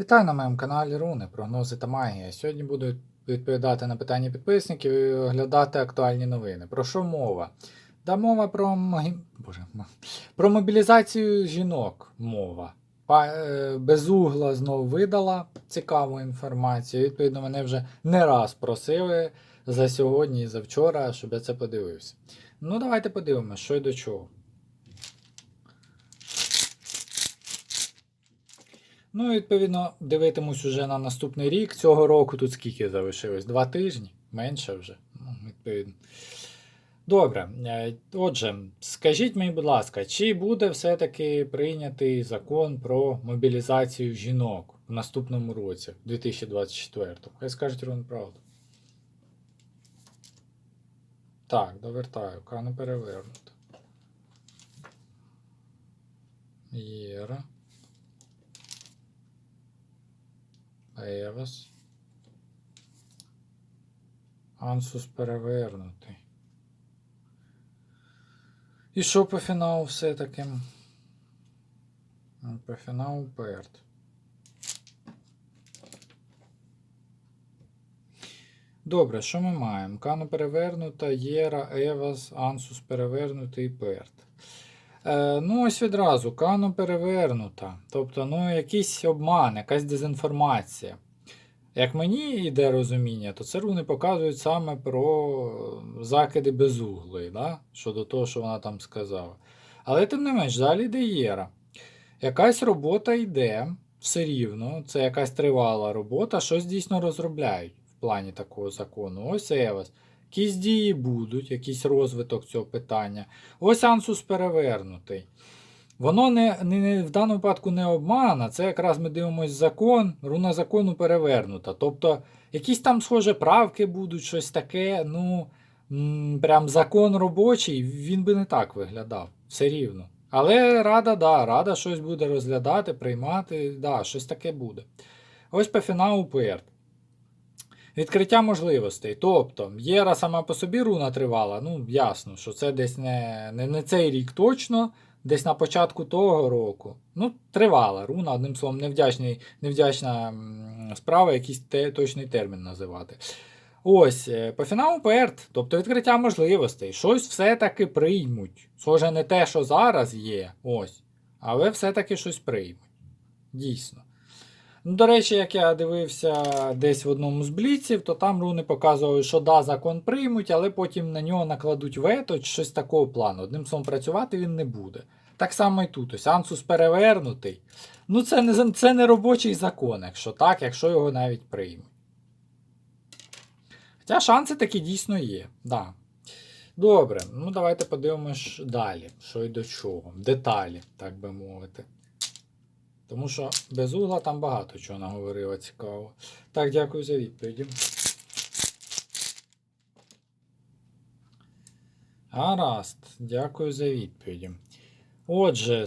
Вітаю на моєму каналі Руни, прогнози та магія. Сьогодні буду відповідати на питання підписників і оглядати актуальні новини. Про що мова? Да мова про, Боже, про мобілізацію жінок мова. Е, Безугла знову видала цікаву інформацію. Відповідно, мене вже не раз просили за сьогодні і за вчора, щоб я це подивився. Ну, давайте подивимося, що й до чого. Ну, відповідно, дивитимусь уже на наступний рік. Цього року тут скільки залишилось? Два тижні? Менше вже. Ну, відповідно. Добре. Е, Отже, скажіть мені, будь ласка, чи буде все-таки прийнятий закон про мобілізацію жінок в наступному році, 2024-му? Хай скажуть рівно правду. Так, довертаю, кану перевернуто. Єра. Евас. Ансус перевернутий. І що по фіналу все-таки? По фіналу Перт. Добре, що ми маємо? Кану перевернута, Єра, Евас, Ансус перевернутий і Перт. Е, ну, ось відразу, Кану перевернута. Тобто, ну, якийсь обман, якась дезінформація. Як мені йде розуміння, то це руни показують саме про закиди безуглої, да? щодо того, що вона там сказала. Але тим не менш, далі йде Єра. Якась робота йде все рівно, це якась тривала робота, щось дійсно розробляють в плані такого закону. Ось Евас. Якісь дії будуть, якийсь розвиток цього питання. Ось Ансус перевернутий. Воно не, не, в даному випадку не обман, а це якраз ми дивимося закон, руна закону перевернута. Тобто, якісь там, схоже, правки будуть, щось таке. Ну, прям закон робочий, він би не так виглядав. Все рівно. Але рада, да, рада щось буде розглядати, приймати, да, щось таке буде. Ось по фіналу Перт. Відкриття можливостей. Тобто, Єра сама по собі руна тривала, ну, ясно, що це десь не, не, не цей рік точно, десь на початку того року. Ну, тривала руна, одним словом, невдячний, невдячна справа, якийсь те, точний термін називати. Ось, е, по фіналу ПЕРТ, тобто відкриття можливостей. Щось все-таки приймуть. Схоже, не те, що зараз є, ось, але все-таки щось приймуть. Дійсно. Ну, до речі, як я дивився десь в одному з бліців, то там руни показували, що да, закон приймуть, але потім на нього накладуть вето чи щось такого плану. Одним словом, працювати він не буде. Так само і тут. Ось Ансус перевернутий. Ну, це не, це не робочий закон, якщо так, якщо його навіть приймуть. Хоча шанси такі дійсно є. Да. Добре, ну давайте подивимось далі, що й до чого. Деталі, так би мовити. Тому що без угла там багато чого наговорила цікаво. Так, дякую за відповіді. Гаразд, дякую за відповіді. Отже,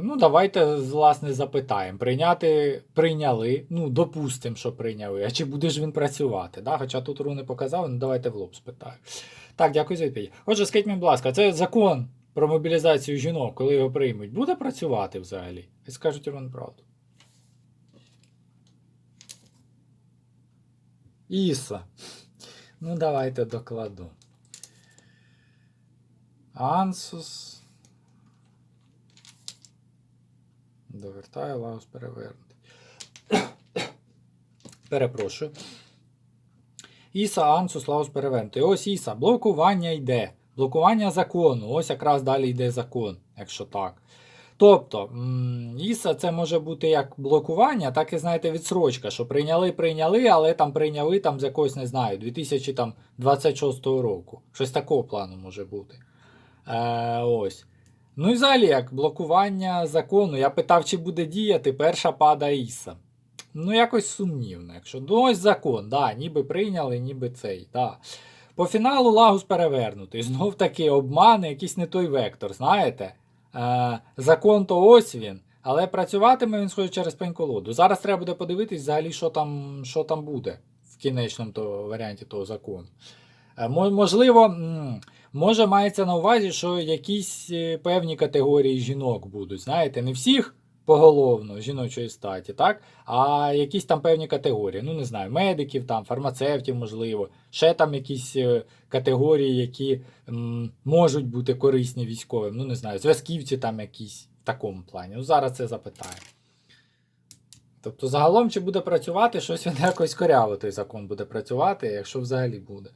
ну давайте власне запитаємо. Прийняти прийняли. Ну, допустимо, що прийняли. А чи буде ж він працювати? Да? Хоча тут руни показали, ну давайте в лоб спитаю. Так, дякую за відповідь. Отже, скажіть мені, будь ласка, це закон про мобілізацію жінок, коли його приймуть, буде працювати взагалі? І скажуть вам правду. Іса. Ну, давайте докладу. Ансус. Довертаю, Лаус перевернути. Перепрошую. Іса, Ансус, Лаус перевернути. Ось Іса. Блокування йде. Блокування закону. Ось якраз далі йде закон, якщо так. Тобто, Іса це може бути як блокування, так і, знаєте, відсрочка, що прийняли, прийняли, але там прийняли там з якогось, не знаю, 2026 року. Щось такого плану може бути. Е, ось. Ну і взагалі, як блокування закону. Я питав, чи буде діяти, перша пада Іса. Ну, якось сумнівно. Якщо ну, ось закон, да, ніби прийняли, ніби цей. Да. По фіналу Лагус перевернутий. Знов таки обмани, якийсь не той вектор, знаєте? Е, закон то ось він, але працюватиме він схоже через пень-колоду. Зараз треба буде подивитись взагалі, що там, що там буде в кінечному то, варіанті того закону. Е, можливо, може мається на увазі, що якісь е, певні категорії жінок будуть. Знаєте, не всіх поголовно жіночої статі, так? А якісь там певні категорії. Ну, не знаю, медиків, там, фармацевтів, можливо, ще там якісь е, категорії, які м, можуть бути корисні військовим. Ну, не знаю, зв'язківці там якісь в такому плані. Ну, зараз це запитаю. Тобто, загалом, чи буде працювати, щось він якось коряво той закон буде працювати, якщо взагалі буде.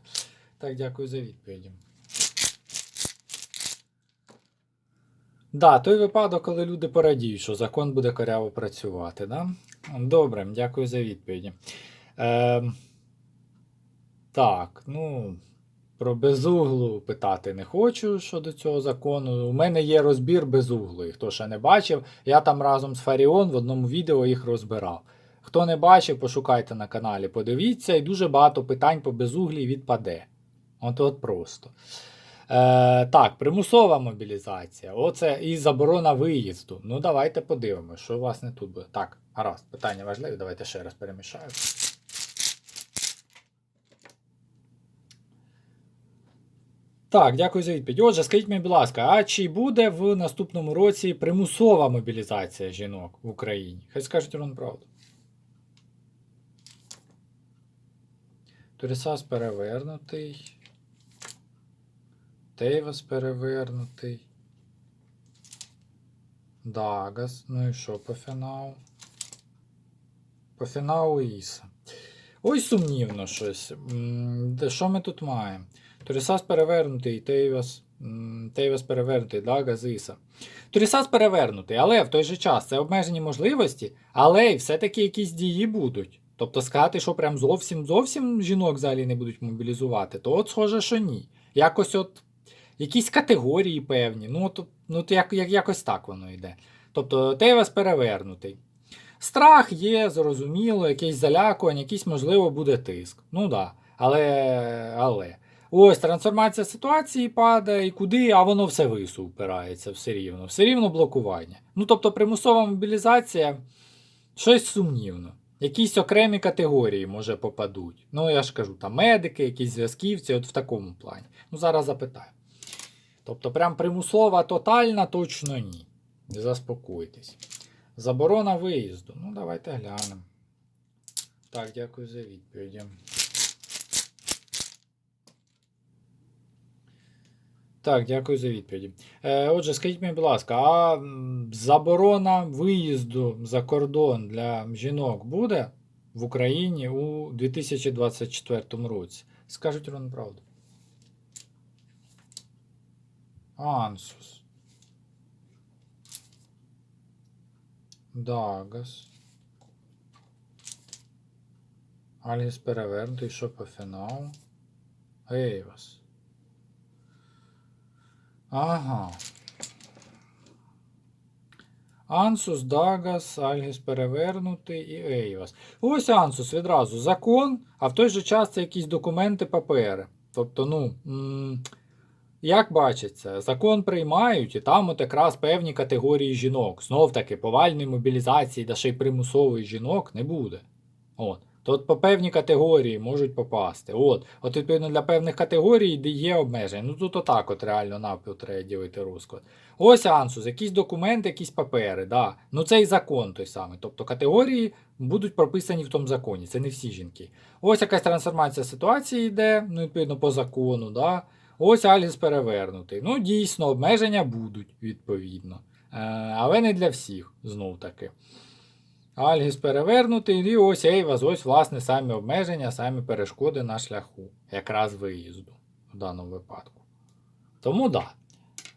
Так, дякую за відповіді. Да, той випадок, коли люди порадіють, що закон буде коряво працювати. Да? Добре, дякую за відповіді. Е, так, ну, про безуглу питати не хочу щодо цього закону. У мене є розбір безуглої. Хто ще не бачив, я там разом з Фаріон в одному відео їх розбирав. Хто не бачив, пошукайте на каналі, подивіться, і дуже багато питань по безуглій відпаде. От от просто. Е, так, примусова мобілізація. Оце і заборона виїзду. Ну, давайте подивимося, що власне тут буде. Так, гаразд, питання важливі, давайте ще раз перемішаю. Так, дякую за відповідь. Отже, скажіть мені, будь ласка, а чи буде в наступному році примусова мобілізація жінок в Україні? Хай скажуть вам правду. Турісас перевернутий. Тейвас перевернутий. Дагас. Ну і що по фіналу? По фіналу Іса. Ой, сумнівно щось. Що ми тут маємо? Турісас перевернутий, Тейвас. Тейвас перевернутий, Дагас, Іса. Турісас перевернутий, але в той же час це обмежені можливості, але й все-таки якісь дії будуть. Тобто сказати, що прям зовсім зовсім жінок взагалі не будуть мобілізувати, то от схоже, що ні. Якось от якісь категорії певні. Ну, от, ну то як, як, якось так воно йде. Тобто Тейвас перевернутий. Страх є, зрозуміло, якесь залякування, якийсь, можливо, буде тиск. Ну да. Але. але. Ось трансформація ситуації падає, і куди, а воно все вису впирається все рівно. Все рівно блокування. Ну тобто примусова мобілізація щось сумнівно. Якісь окремі категорії, може, попадуть. Ну, я ж кажу, там медики, якісь зв'язківці, от в такому плані. Ну, зараз запитаю. Тобто, прям примусова тотальна, точно ні. Не заспокойтесь. Заборона виїзду. Ну, давайте глянемо. Так, дякую за відповіді. Так, дякую за відповіді. Е, отже, скажіть мені, будь ласка, а заборона виїзду за кордон для жінок буде в Україні у 2024 році? Скажіть вам правду. Ансус. Дагас. Альгіс перевернутий, що по фіналу? Ейвас. Ага. Ансус, Дагас, Альгіс перевернутий і Ейвас. Ось Ансус відразу закон, а в той же час це якісь документи, папери. Тобто, ну, як бачиться, закон приймають, і там от якраз певні категорії жінок. Знов таки, повальної мобілізації, да ще й примусової жінок не буде. От. То от по певні категорії можуть попасти. От, от відповідно для певних категорій є обмеження. Ну тут отак от реально навпіл треба ділити розклад. Ось Ансус, якісь документи, якісь папери. Да. Ну це і закон той самий. Тобто категорії будуть прописані в тому законі. Це не всі жінки. Ось якась трансформація ситуації йде, ну відповідно по закону. Да. Ось Аліс перевернутий. Ну, дійсно, обмеження будуть, відповідно. Е, але не для всіх, знов таки. Альгіс перевернутий, і ось Ейвас, ось, власне, самі обмеження, самі перешкоди на шляху, якраз виїзду в даному випадку. Тому так. Да.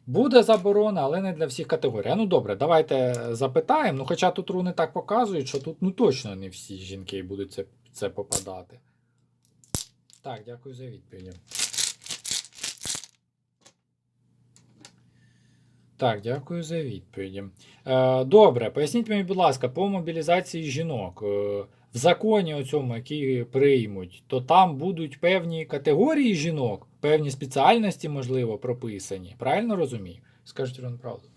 Буде заборона, але не для всіх категорій. Ну добре, давайте запитаємо. Ну, хоча тут руни так показують, що тут ну, точно не всі жінки будуть це, це попадати. Так, дякую за відповідь. Так, дякую за відповіді. Е, добре, поясніть мені, будь ласка, по мобілізації жінок. Е, в законі оцьому, який приймуть, то там будуть певні категорії жінок, певні спеціальності, можливо, прописані. Правильно розумію? Скажіть вам правду.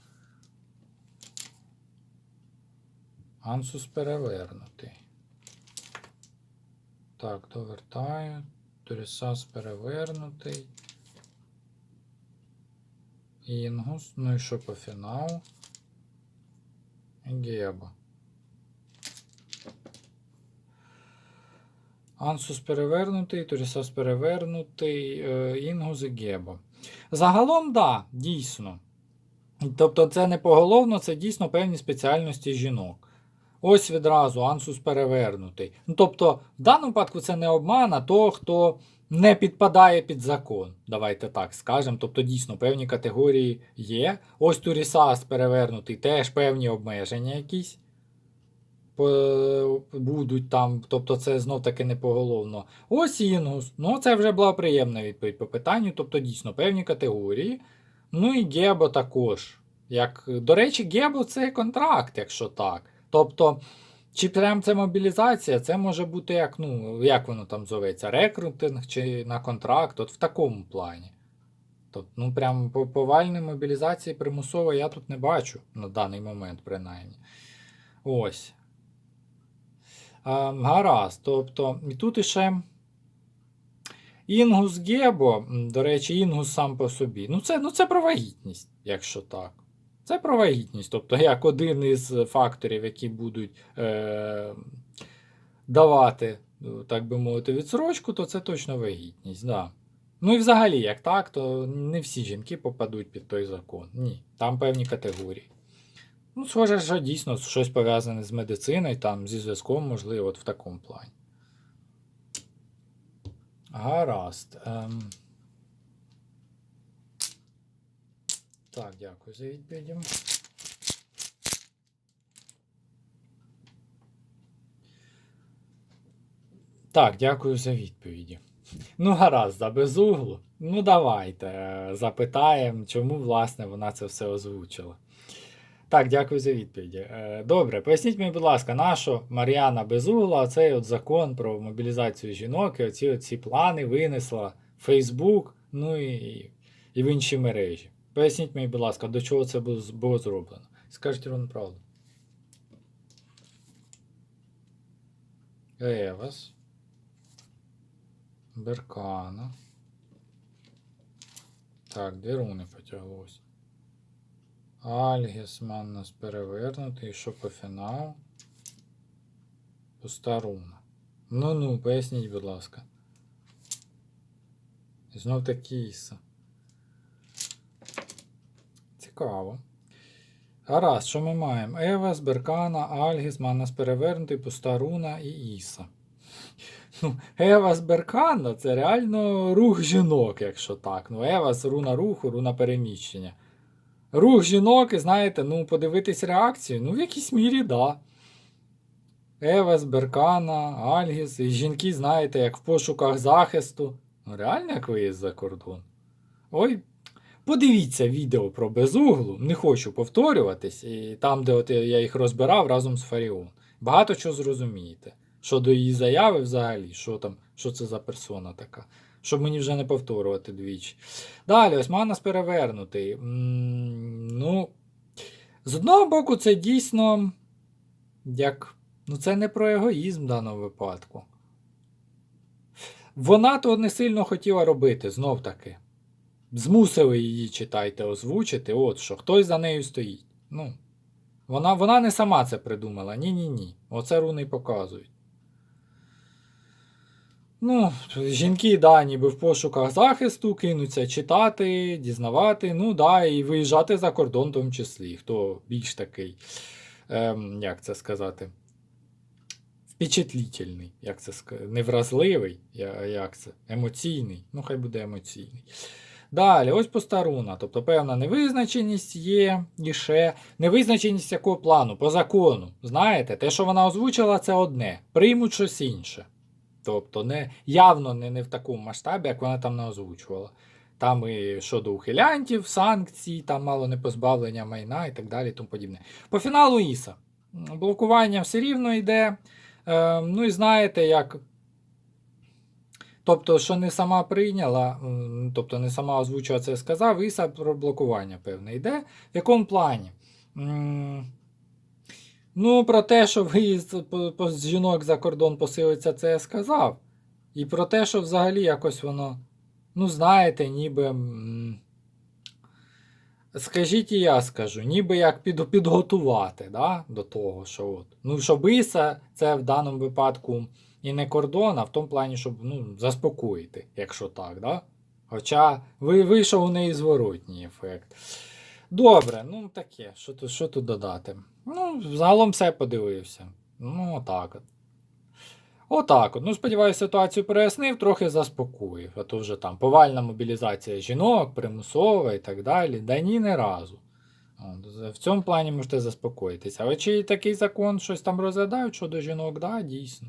Ансус перевернутий. Так, довертаю. Турісас перевернутий. Інгус. Ну і що по фіналу? Геба. Ансус перевернутий, Торісас перевернутий, е, Інгус і Геба. Загалом, да, дійсно. Тобто це не поголовно, це дійсно певні спеціальності жінок. Ось відразу ансус перевернутий. Ну, тобто, в даному випадку це не обман, а то, хто не підпадає під закон. Давайте так скажемо. Тобто, дійсно, певні категорії є. Ось Турісас перевернутий, теж певні обмеження якісь будуть там. Тобто, це знов таки не поголовно. Ось Інгус. Ну, це вже була приємна відповідь по питанню. Тобто, дійсно, певні категорії. Ну і Гебо також. Як, до речі, Гебо це контракт, якщо так. Тобто, чи прям це мобілізація, це може бути як, ну, як воно там зоветься, рекрутинг чи на контракт, от в такому плані. Тобто, ну, прям по- повальної мобілізації примусової я тут не бачу на даний момент, принаймні. Ось. А, гаразд. Тобто, і тут іще. Інгус Гебо, до речі, інгус сам по собі. Ну, це, ну, це про вагітність, якщо так. Це про вагітність. Тобто, як один із факторів, які будуть е, давати, ну, так би мовити, відсрочку, то це точно вагітність. Да. Ну і взагалі, як так, то не всі жінки попадуть під той закон. Ні, там певні категорії. Ну, схоже, що дійсно щось пов'язане з медициною, там зі зв'язком, можливо, от в такому плані. Гаразд. Ем... Так, дякую за відповіді. Так, дякую за відповіді. Ну, гаразд, за без углу. Ну, давайте е, запитаємо, чому, власне, вона це все озвучила. Так, дякую за відповіді. Е, Добре, поясніть мені, будь ласка, нащо Мар'яна Безугла цей от закон про мобілізацію жінок і оці, оці плани винесла в Фейсбук, ну і, і в інші мережі. Поясніть мені, будь ласка, до чого це було, зроблено. Скажіть ровно правду. Евас. Беркана. Так, де руни потяглось? Альгіс Маннас перевернутий. Що по фіналу? Пуста руна. Ну ну, поясніть, будь ласка. Знов таки Іса. Цікаво. Гаразд, що ми маємо? Евас, Беркана, Альгіс, Маннас перевернутий, пуста руна і Іса. Ну, Евас Беркана це реально рух жінок, якщо так. Ну, Евас руна руху, руна переміщення. Рух жінок, і знаєте, ну, подивитись реакцію, ну, в якійсь мірі, да. Евас, Беркана, Альгіс, і жінки, знаєте, як в пошуках захисту. Ну, реально, як виїзд за кордон. Ой, подивіться відео про безуглу, не хочу повторюватись, і там, де от я їх розбирав разом з Фаріон. Багато чого зрозумієте. Щодо її заяви взагалі, що там, що це за персона така. Щоб мені вже не повторювати двічі. Далі, ось Манас перевернутий. Ну, з одного боку, це дійсно як. Ну, це не про егоїзм в даному випадку. Вона то не сильно хотіла робити, знов таки. Змусили її, читайте, озвучити. От що, хтось за нею стоїть. Ну, вона, вона не сама це придумала. Ні-ні-ні. Оце руни показують. Ну, жінки, да, ніби в пошуках захисту, кинуться читати, дізнавати, ну да, і виїжджати за кордон в тому числі. Хто більш такий, ем, як це сказати, впечатлітельний, як це сказати, невразливий, як це, емоційний, ну хай буде емоційний. Далі, ось постаруна, тобто певна невизначеність є і ще. Невизначеність якого плану? По закону. Знаєте, те, що вона озвучила, це одне. Приймуть щось інше. Тобто не, явно не, не в такому масштабі, як вона там не озвучувала. Там і щодо ухилянтів, санкцій, там мало не позбавлення майна і так далі. тому подібне. По фіналу Іса. Блокування все рівно йде. Е, ну і знаєте, як. Тобто, що не сама прийняла, тобто не сама озвучила це сказав, Іса про блокування певне йде. В якому плані? Ну, про те, що виїзд з жінок за кордон посилиться, це я сказав. І про те, що взагалі якось воно, ну, знаєте, ніби. скажіть і я скажу, ніби як під, підготувати да, до того, що от. Ну, щоб Іса це в даному випадку і не кордон, а в тому плані, щоб ну, заспокоїти, якщо так, да? Хоча ви, вийшов у неї зворотній ефект. Добре, ну таке, що тут, що тут додати? Ну, загалом все подивився. Ну, отак от. Отак от. Ну, сподіваюся, ситуацію прояснив, трохи заспокоїв. А то вже там повальна мобілізація жінок, примусова і так далі. Да ні, не разу. В цьому плані можете заспокоїтися. Але чи такий закон щось там розглядають щодо жінок, да, дійсно.